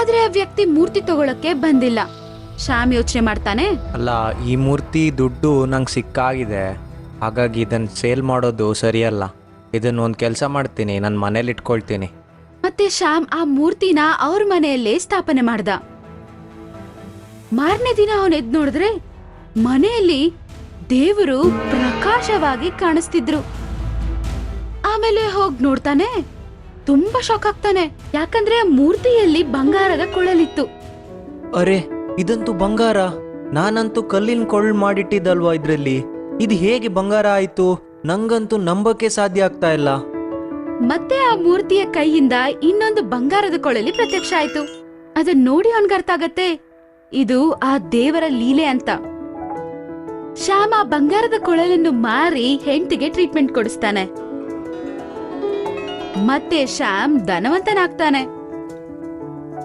ಆದ್ರೆ ಆ ವ್ಯಕ್ತಿ ಮೂರ್ತಿ ತಗೊಳಕ್ಕೆ ಬಂದಿಲ್ಲ. ಶ್ಯಾಮ್ ಯೋಚನೆ ಮಾಡ್ತಾನೆ? ಅಲ್ಲ ಈ ಮೂರ್ತಿ ದುಡ್ಡು ನಂಗೆ ಸಿಕ್ಕಾಗಿದೆ. ಹಾಗಾಗಿ ಇದನ್ನು ಸೇಲ್ ಮಾಡೋದು ಸರಿಯಲ್ಲ. ಇದನ್ನು ಒಂದು ಕೆಲಸ ಮಾಡ್ತೀನಿ ನನ್ನ ಮನೇಲಿ ಇಟ್ಕೊಳ್ತೀನಿ. ಮತ್ತೆ ಶ್ಯಾಮ್ ಆ ಮೂರ್ತಿನ ಅವ್ರ ಮನೆಯಲ್ಲೇ ಸ್ಥಾಪನೆ ಮಾಡ್ದ. ಮಾರನೇ ದಿನ ಅವನ್ ಎದ್ ನೋಡಿದ್ರೆ ಮನೆಯಲ್ಲಿ ದೇವರು ಪ್ರಕಾಶವಾಗಿ ಕಾಣಿಸ್ತಿದ್ರು. ಆಮೇಲೆ ಹೋಗ್ ನೋಡ್ತಾನೆ ತುಂಬಾ ಶಾಕ್ ಆಗ್ತಾನೆ. ಯಾಕಂದ್ರೆ ಆ ಮೂರ್ತಿಯಲ್ಲಿ ಬಂಗಾರದ ಕೊಳಲಿತ್ತು. ಅರೆ ಇದಂತೂ ಬಂಗಾರ. ನಾನಂತೂ ಕಲ್ಲಿನ ಕೊಳ್ಳ್ ಮಾಡಿಟ್ಟಿದ್ದಲ್ವಾ ಇದರಲ್ಲಿ? ಇದು ಹೇಗೆ ಬಂಗಾರ ಆಯ್ತು? ನಂಗಂತೂ ನಂಬಕ್ಕೆ ಸಾಧ್ಯ ಆಗ್ತಾ ಇಲ್ಲ. ಮತ್ತೆ ಆ ಮೂರ್ತಿಯ ಕೈಯಿಂದ ಇನ್ನೊಂದು ಬಂಗಾರದ ಕೊಳಲಿ ಪ್ರತ್ಯಕ್ಷ ಆಯ್ತು. ಅದನ್ನ ನೋಡಿ ಅವನ್ಗೆ ಅರ್ಥ ಆಗತ್ತೆ. ಇದು ಆ ದೇವರ ಲೀಲೆ ಅಂತ. ಶ್ಯಾಮ ಬಂಗಾರದ ಕೊಳಲನ್ನು ಮಾರಿ ಹೆಂಡತಿಗೆ ಟ್ರೀಟ್ಮೆಂಟ್ ಕೊಡಿಸ್ತಾನೆ. ಮತ್ತೆ ಶ್ಯಾಮ್ ಧನವಂತನಾಗ್ತಾನೆ.